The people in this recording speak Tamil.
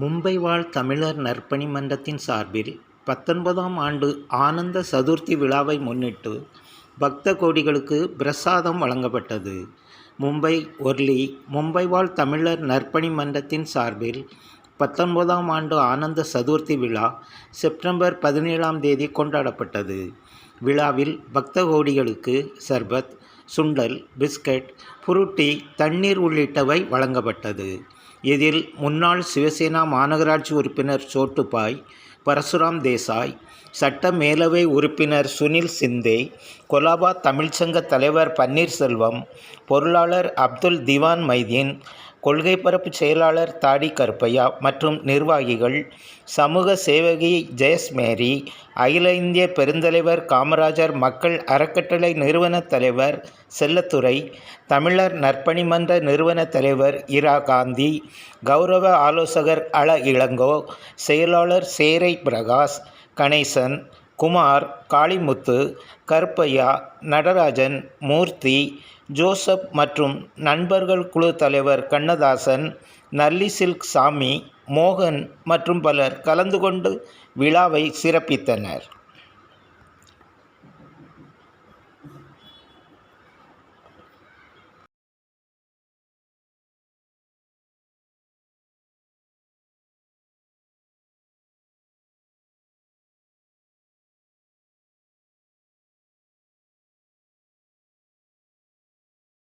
மும்பை வாழ் தமிழர் நற்பணி மன்றத்தின் சார்பில் பத்தொன்பதாம் ஆண்டு ஆனந்த சதுர்த்தி விழாவை முன்னிட்டு பக்த கோடிகளுக்கு பிரசாதம் வழங்கப்பட்டது. மும்பை ஒர்லி மும்பை வாழ் தமிழர் நற்பணி மன்றத்தின் சார்பில் பத்தொன்பதாம் ஆண்டு ஆனந்த சதுர்த்தி விழா செப்டம்பர் பதினேழாம் தேதி கொண்டாடப்பட்டது. விழாவில் பக்த கோடிகளுக்கு சர்பத் சுண்டல் பிஸ்கட் புருட்டி தண்ணீர் உள்ளிட்டவை வழங்கப்பட்டது. இதில் முன்னாள் சிவசேனா மாநகராட்சி உறுப்பினர் சோட்டுபாய் பரசுராம் தேசாய் சட்ட மேலவை உறுப்பினர் சுனில் சிந்தே கொலாபா தமிழ்ச்சங்க தலைவர் பன்னீர்செல்வம் பொருளாளர் அப்துல் திவான் மைதீன் கொள்கை பரப்பு செயலாளர் தாடி கருப்பையா மற்றும் நிர்வாகிகள் சமூக சேவகி ஜெயஸ்மேரி அகில இந்திய பெருந்தலைவர் காமராஜர் மக்கள் அறக்கட்டளை நிறுவன தலைவர் செல்லத்துறை தமிழர் நற்பணி மன்ற நிறுவன தலைவர் இரா காந்தி கௌரவ ஆலோசகர் அல இளங்கோ செயலாளர் சேரை பிரகாஷ் கணேசன் குமார் காளிமுத்து கருப்பையா நடராஜன் மூர்த்தி ஜோசப் மற்றும் நண்பர்கள் குழு தலைவர் கண்ணதாசன் நல்லி சில்க் சாமி மோகன் மற்றும் பலர் கலந்து கொண்டு விழாவை சிறப்பித்தனர்.